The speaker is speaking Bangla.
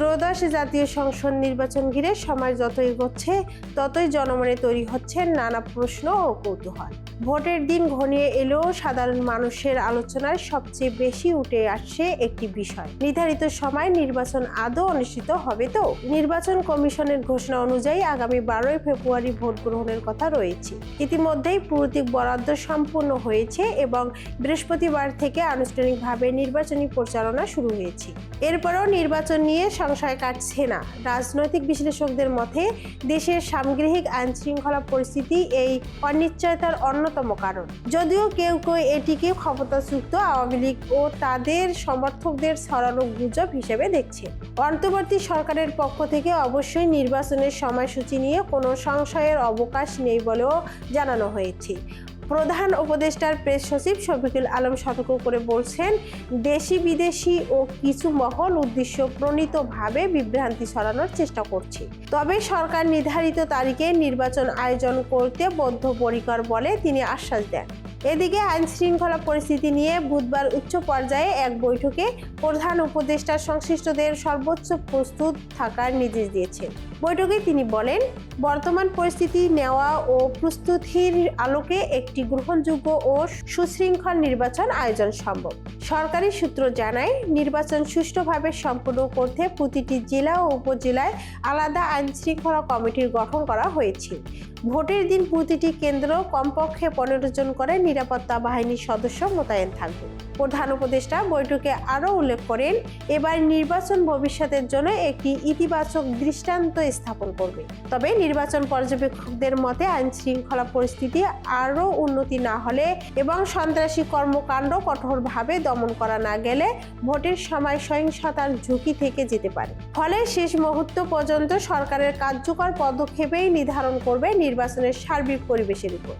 ত্রয়োদশ জাতীয় সংসদ নির্বাচন ঘিরে সময় যত এগোচ্ছে ততই জনমনে তৈরি হচ্ছে নানা প্রশ্ন ও কৌতূহল। ভোটের দিন ঘনিয়ে এলেও সাধারণ মানুষের আলোচনায় সবচেয়ে বেশি উঠে আসছে একটি বিষয়। নির্ধারিত সময় নির্বাচন আদৌ অনুষ্ঠিত হবে তো? নির্বাচন কমিশনের ঘোষণা অনুযায়ী আগামী বারোই ফেব্রুয়ারি ভোট গ্রহণের কথা রয়েছে। ইতিমধ্যেই পুরোতিক বরাদ্দ সম্পূর্ণ হয়েছে এবং বৃহস্পতিবার থেকে আনুষ্ঠানিকভাবে নির্বাচনী প্রচারণা শুরু হয়েছে। এরপরও নির্বাচন নিয়ে সংশয় কাটছে না। রাজনৈতিক বিশ্লেষকদের মতে, দেশের সামগ্রিক আইন শৃঙ্খলা পরিস্থিতি এই অনিশ্চয়তার অন্যতম কারণ। যদিও কেউ কেউ এটিকে ক্ষমতাচ্যুত আওয়ামী লীগ ও তাদের সমর্থকদের ছড়ানো গুজব হিসেবে দেখছে। অন্তর্বর্তী সরকারের পক্ষ থেকে অবশ্যই নির্বাচনের সময়সূচি নিয়ে কোনো সংশয়ের অবকাশ নেই বলেও জানানো হয়েছে। প্রধান উপদেষ্টার প্রেস সচিব শফিকুল আলম সতর্ক করে বলছেন, দেশি বিদেশি ও কিছু মহল উদ্দেশ্য প্রণীতভাবে বিভ্রান্তি ছড়ানোর চেষ্টা করছে। তবে সরকার নির্ধারিত তারিখে নির্বাচন আয়োজন করতে বদ্ধপরিকর বলে তিনি আশ্বাস দেন। এদিকে আইন শৃঙ্খলা পরিস্থিতি নিয়ে বুধবার উচ্চ পর্যায়ে এক বৈঠকে প্রধান উপদেষ্টা সংশ্লিষ্টদের সর্বোচ্চ প্রস্তুত থাকার নির্দেশ দিয়েছেন। বৈঠকে তিনি বলেন, বর্তমান পরিস্থিতি নেওয়া ও প্রস্তুতির আলোকে একটি গ্রহণযোগ্য ও সুশৃঙ্খল নির্বাচন আয়োজন সম্ভব। সরকারি সূত্র জানায়, নির্বাচন সুষ্ঠুভাবে সম্পন্ন করতে প্রতিটি জেলা ও উপজেলায় আলাদা আইন শৃঙ্খলা কমিটির গঠন করা হয়েছে। ভোটের দিন প্রতিটি কেন্দ্র কমপক্ষে পনেরো জন করে নিরাপত্তা বাহিনীর সদস্য মোতায়েন থাকবে। প্রধান উপদেষ্টা বৈঠকে আরও উল্লেখ করেন, এবার নির্বাচন ভবিষ্যতের জন্য একটি ইতিবাচক দৃষ্টান্ত স্থাপন করবে। তবে নির্বাচন পর্যবেক্ষকদের মতে আইন শৃঙ্খলা পরিস্থিতি আরও উন্নতি না হলে এবং সন্ত্রাসী কর্মকাণ্ড কঠোরভাবে দমন করা না গেলে ভোটের সময় সহিংসতার ঝুঁকি থেকে যেতে পারে। ফলে শেষ মুহূর্ত পর্যন্ত সরকারের কার্যকর পদক্ষেপেই নির্ধারণ করবে নির্বাচনের সার্বিক পরিবেশের উপর।